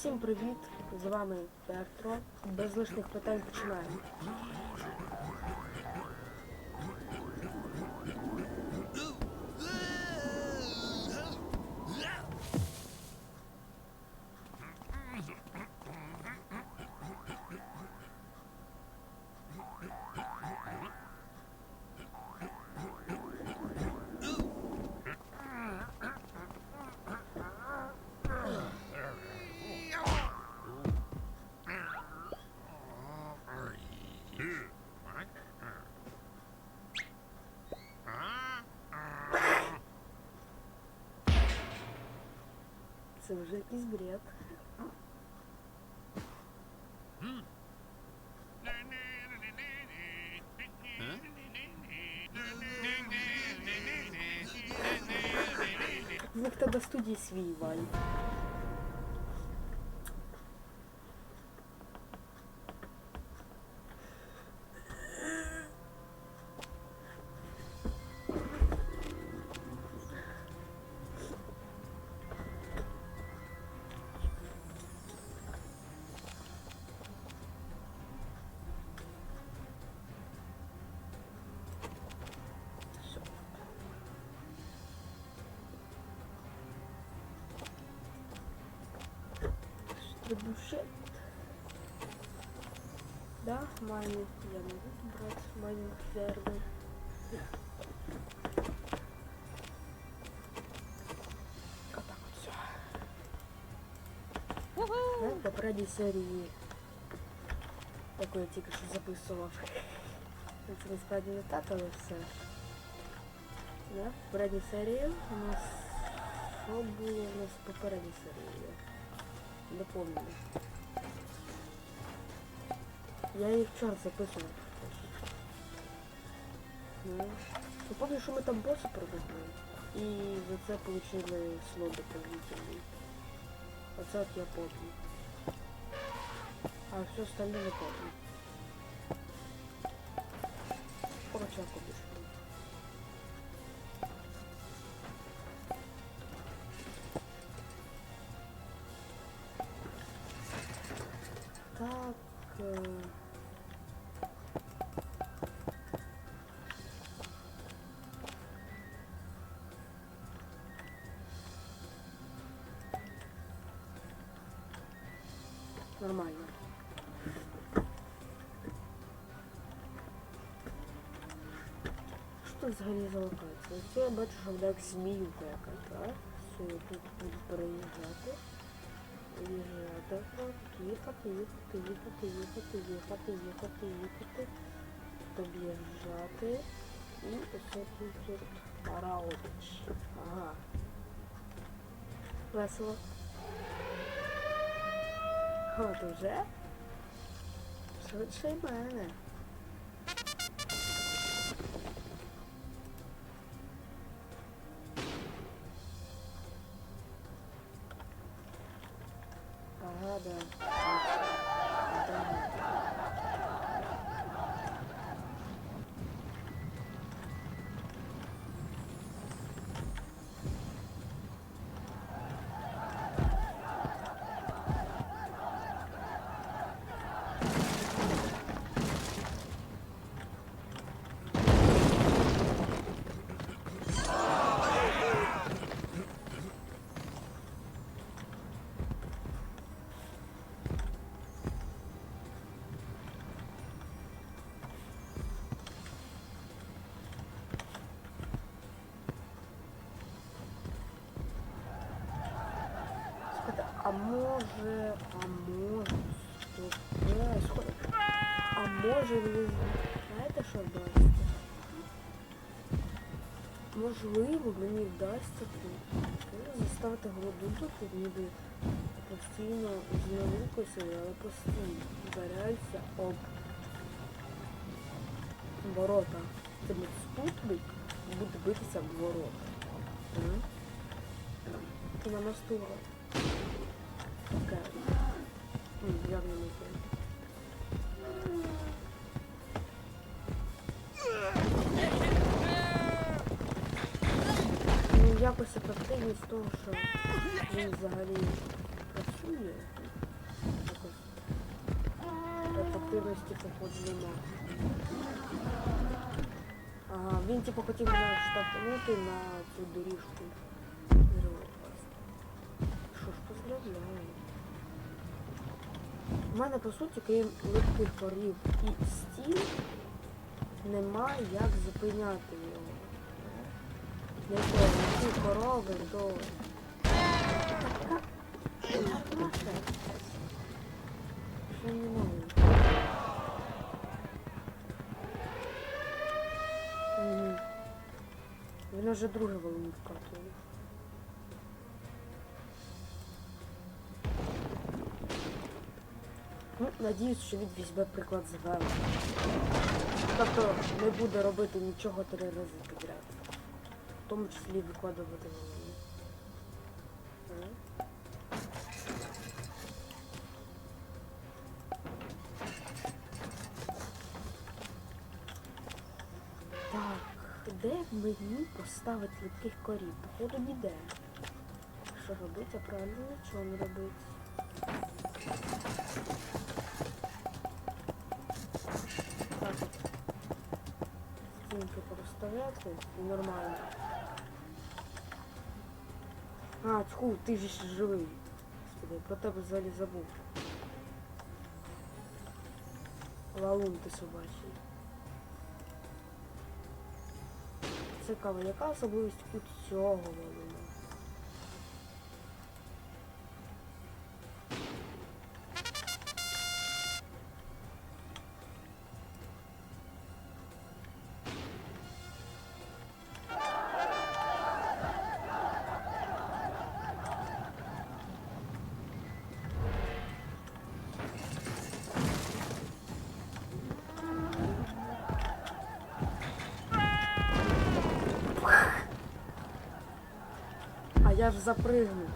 Всім привіт! З вами Петро. Без лишних питань починаємо. Це вже якийсь бред. В них тоді студії свій вайб. Требушет. Да, майнинг я могу брать майнинг фермы. Вот так вот все. Да, в попередній серії таку я тільки що записував. Це насправді не так, але все. Да? В попередній серії у нас що було у нас в попередній серії? Пам'ятаю. Я їх вчора записував. Ну, я пам'ятаю, що ми там боса пробили. І за це отримали слот дополнительний. Оце от я помню. А все остальное не помню. Короче, я помню. Нормально. Що взагалі за локація? Це я бачу, що як зміюка якась, так? Все, я тут буду переїжджати. Їжджати, так, їхати, їхати, їхати, їхати, їхати, їхати, їхати. Об'їжджати. І ось тут тут Раудич. Ага. Весело. От уже? Швидше мене. А може, а може, слухайте, слухайте, а може ви знаєте, що вдасться? Можливо, мені вдасться тут заставити голодунку тут ніби постійно знову але постійно вдаряється об ворота. Це буде спутник буде битися в ворота. Це на мосту. Явно не те. Ну, якось ефективність того, що він взагалі працює. активності походу нема. Ага, він типу хотів мене штовхнути на цю доріжку. Що ж, поздравляю. У мене по суті, крім липких корів і стін, нема як зупиняти його. Не то, ні корови, то. Що не можу. Мгм. Він уже друге надіюсь, що він візьме приклад з Вела. Тобто не буде робити нічого три рази підряд. В тому числі викладувати? Так, де мені поставити липких корів? Походу ніде. Що робити? А правильно нічого не робити. Стінки проставляти нормально. А, тьху, ти ж ще живий. Господи, про тебе взагалі забув. Лалун ти собачий. Цікаво, яка особливість у цього валуна? Я ж запрыгну.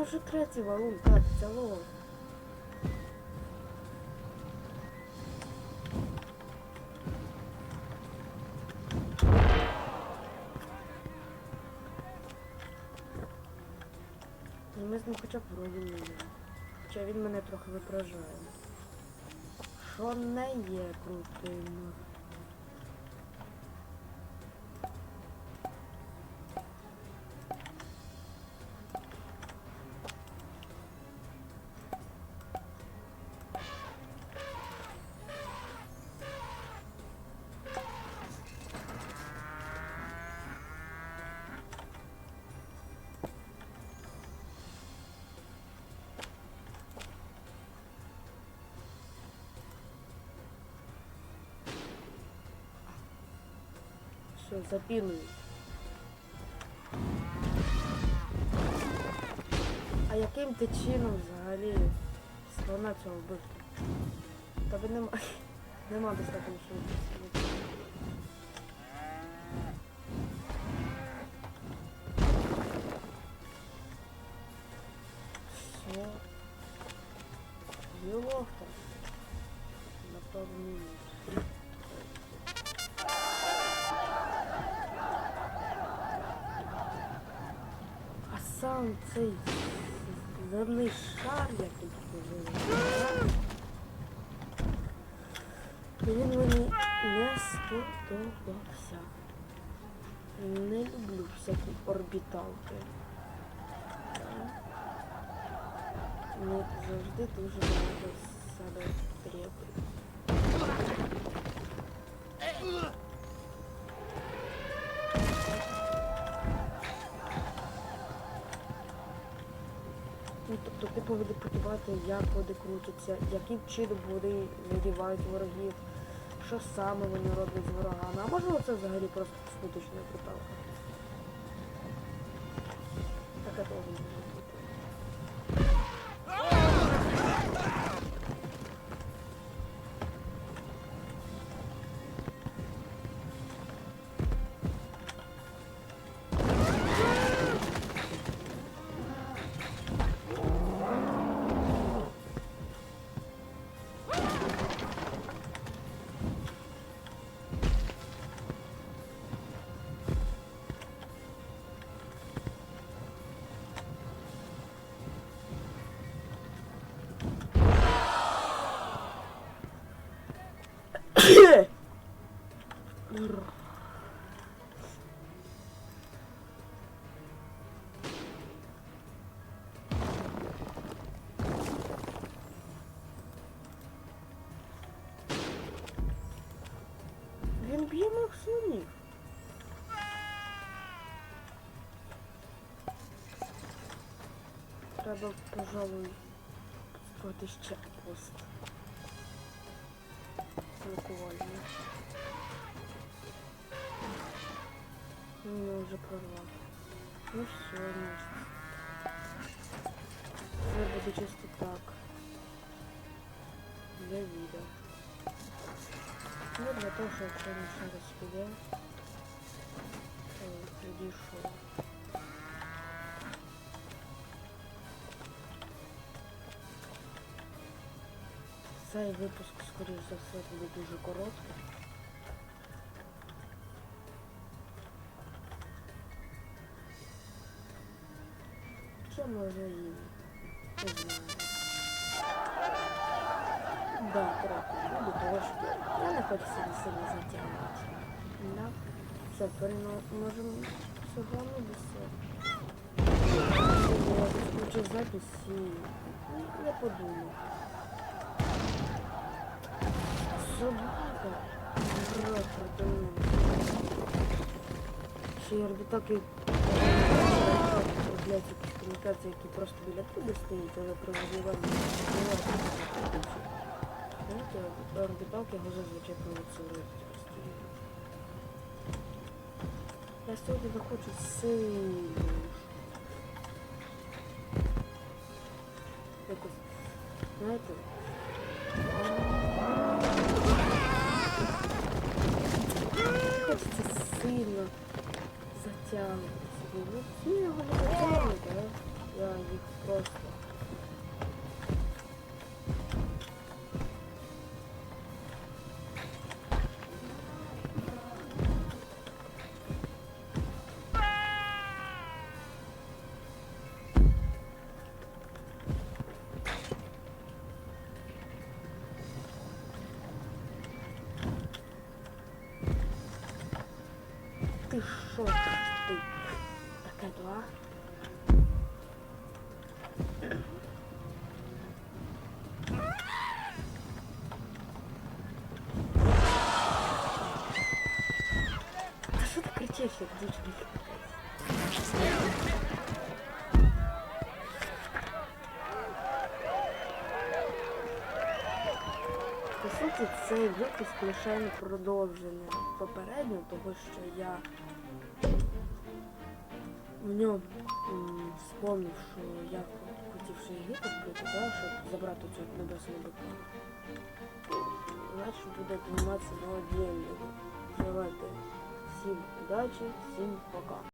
Він вже третій валун, так, цілого. Ну, ми з ним хоча б є. Хоча він мене трохи виправляє. Що не є крутим. Все, запінують. А яким ти чином взагалі слона цього вбив? Тобі нема. Нема достатньо швидкості. А сам цей земний шар, як тут називається, він мені не сподобався. Не люблю всякі орбіталки. Вони завжди дуже багато себе требують. Тобто ти як води крутяться, яким чином вони задівають ворогів, що саме вони роблять з ворогами. А можливо це взагалі просто косметична припалка. Таке того Треба, пожалуй, створити ще пост. Лікування. Ну, вже прорвав. Ну все, можна. Це буде чисто так. Для відео. Ну, для того, що якщо він ще раз піде, то тоді Цей випуск, скоріш за все, буде дуже короткий. Що може і не знаю. Да, трохи. Буду трошки. Я не хочу себе сильно затягувати. Да. Все, переможемо цього не все. Я включу запись і я подумаю. Собака. Ура, продаю. Ще й орбітаки блядь, якісь комунікації, які просто біля туди стоїть, але при виживанні не варто Знаєте, орбіталки його зазвичай провоцирують постійно. Я сьогодні захочу сильно. Якось, знаєте, затягнути собі. Ну, всі його не затягнуть, але я їх просто. Ти що ти? Таке два? Та що ти кричиш, як дівчинка? По суті, цей випуск лише продовження попереднього, тому що я в ньому м, вспомнив, що я хотів ще Єгипет бути, да, щоб забрати цю небесну бика. Значить буде зніматися на отдельно. Давайте всім удачі, всім пока.